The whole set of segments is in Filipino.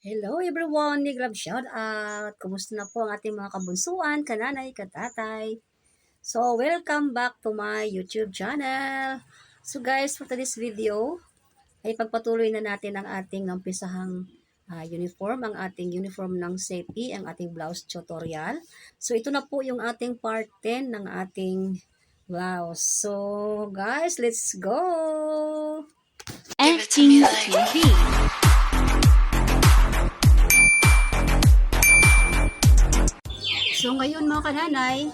Hello everyone, Big Love shout out. Kumusta na po ang ating mga kabunsuan, kananay, katatay. So, welcome back to my YouTube channel. So guys, for today's video, ay pagpatuloy na natin ang ating nampisahang ah, uniform, ang ating uniform ng safety, ang ating blouse tutorial. So, ito na po yung ating part 10 ng ating blouse. So, guys, let's go! FTV So ngayon mga kananay,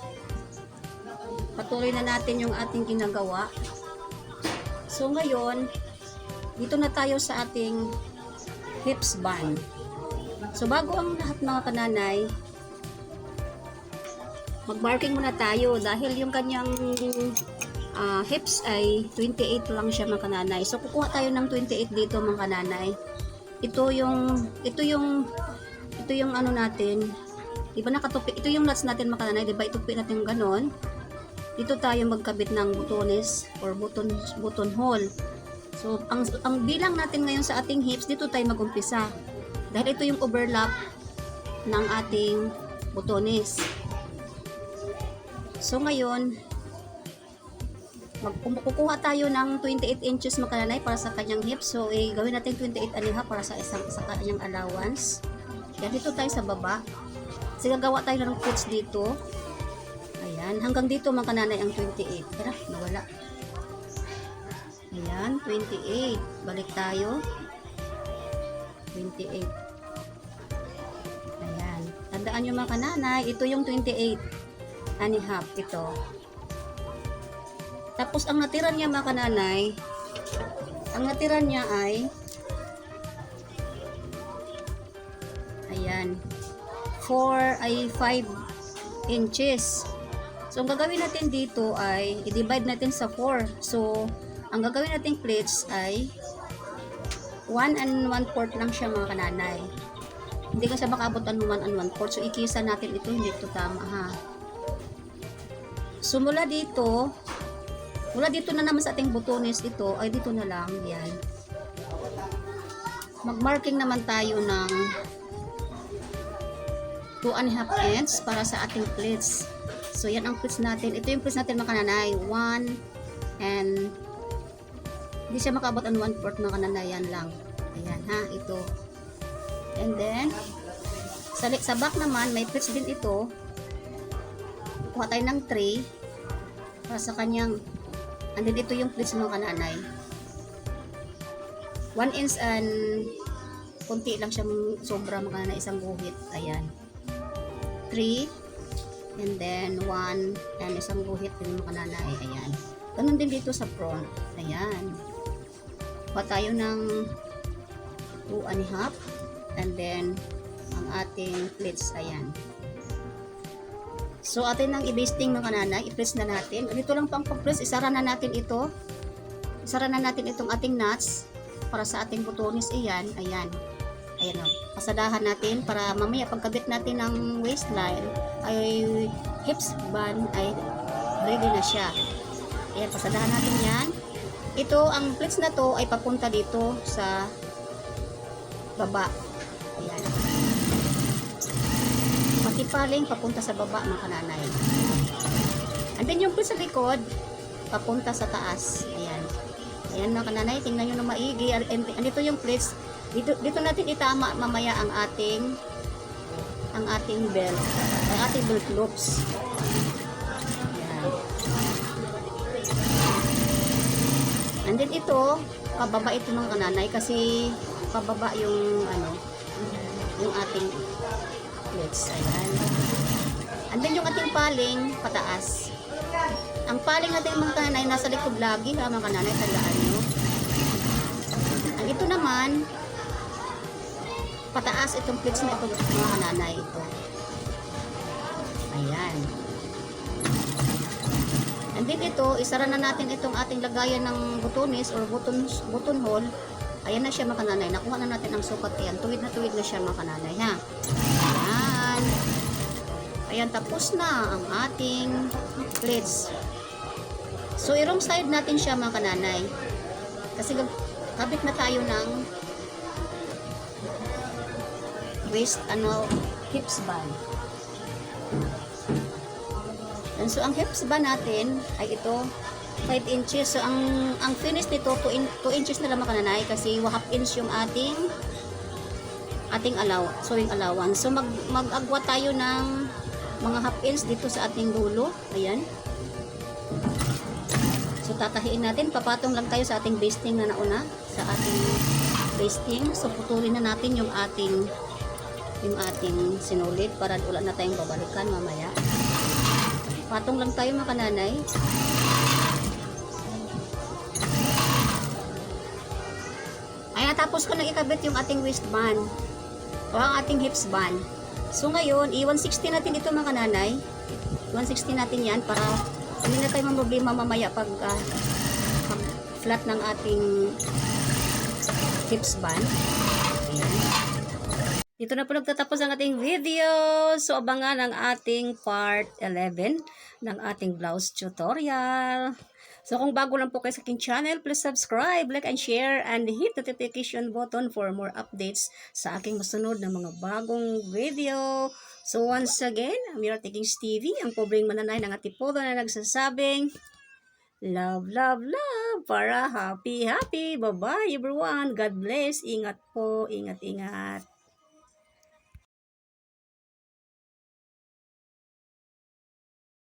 patuloy na natin yung ating ginagawa. So ngayon, dito na tayo sa ating hips band. So bago ang lahat mga kananay, mag-marking muna tayo dahil yung kanyang ah, hips ay 28 lang siya mga kananay. So kukuha tayo ng 28 dito mga kananay. Ito yung ito yung ito yung ano natin, Di ba nakatupi? Ito yung nuts natin makananay, di ba? Itupi natin ganon. Dito tayo magkabit ng butones or button, button hole. So, ang, ang bilang natin ngayon sa ating hips, dito tayo magumpisa. Dahil ito yung overlap ng ating butones. So, ngayon, magkukuha tayo ng 28 inches makananay para sa kanyang hips. So, eh, gawin natin 28 aniha para sa isang sa kanyang allowance. Yan, dito tayo sa baba. Kasi gagawa tayo ng quotes dito. Ayan. Hanggang dito mga kananay ang 28. Tara, nawala. Ayan, 28. Balik tayo. 28. Ayan. Tandaan nyo mga kananay, ito yung 28. Ani half, ito. Tapos ang natira niya mga kananay, ang natira niya ay ayan 4 ay 5 inches. So, ang gagawin natin dito ay i-divide natin sa 4. So, ang gagawin natin plates ay 1 and 1 fourth lang siya mga kananay. Hindi kasi makabot ang 1 and 1 fourth. So, ikisa natin ito. Hindi ito tama ha. So, mula dito, mula dito na naman sa ating butones ito, ay dito na lang. Yan. Mag-marking naman tayo ng 2 and a half inch para sa ating pleats. So, yan ang pleats natin. Ito yung pleats natin mga kananay. 1 and hindi siya makabot ang 1 fourth mga kananay. Yan lang. Ayan ha, ito. And then, sa, sa back naman, may pleats din ito. Kuha tayo ng 3 para sa kanyang and then ito yung pleats mga kananay. 1 inch and konti lang siya sobra mga na isang guhit. Ayan. 3 and then 1 and isang guhit din mga nanay ayan. Ganun din dito sa front ayan. Pa tayo ng 2 and a half and then ang ating plates ayan. So atin nang i-basting mga nanay i-press na natin. Dito lang pang pag-press isara na natin ito. Isara na natin itong ating nuts para sa ating butones iyan ayan ayan o, pasadahan natin para mamaya pagkabit natin ng waistline ay hips band ay ready na siya. Ayan, pasadahan natin yan. Ito, ang plates na to ay papunta dito sa baba. Ayan. Pati paling papunta sa baba mga kananay. And then yung plates sa likod papunta sa taas. Ayan. Ayan mga kananay, tingnan nyo na maigi. And, andito yung plates dito, dito natin itama mamaya ang ating ang ating belt ang ating belt loops. Yan. And then ito pababa ito ng kananay kasi pababa yung ano yung ating plates ayan. And then yung ating paling pataas. Ang paling natin mga kananay nasa likod lagi ha mga kananay tandaan nyo. Ang ito naman pataas itong plates na ito. Mga kananay ito. Ayan. And then ito isara na natin itong ating lagayan ng butones or button, button hole. Ayan na siya mga kananay nakuha na natin ang sukat. Ayan tuwid na tuwid na siya mga kananay ha? Ayan. Ayan tapos na ang ating plates so i-wrong side natin siya mga kananay kasi kabit na tayo ng waist, ano, hips band. And so, ang hips band natin ay ito, 5 inches. So, ang ang finish nito, 2, in, 2 inches na lang makananay kasi half inch yung ating ating allow, sewing allowance. So, mag, mag-agwa tayo ng mga half inch dito sa ating dulo. Ayan. So, tatahiin natin. Papatong lang tayo sa ating basting na nauna. Sa ating basting. So, putulin na natin yung ating yung ating sinulit para wala na tayong babalikan mamaya. Patong lang tayo mga kananay. Ay, natapos ko nang ikabit yung ating waistband o ang ating hips band. So ngayon, i-160 natin ito mga kananay. 160 natin yan para hindi na tayo mamroblema mamaya pag, ah, pag flat ng ating hips band. Ayan. Dito na po nagtatapos ang ating video. So, abangan ang ating part 11 ng ating blouse tutorial. So, kung bago lang po kayo sa aking channel, please subscribe, like, and share, and hit the notification button for more updates sa aking masunod na mga bagong video. So, once again, Mira Taking Stevie, ang pobreng mananay ng atipodo na nagsasabing, Love, love, love, para happy, happy. Bye-bye, everyone. God bless. Ingat po, ingat, ingat.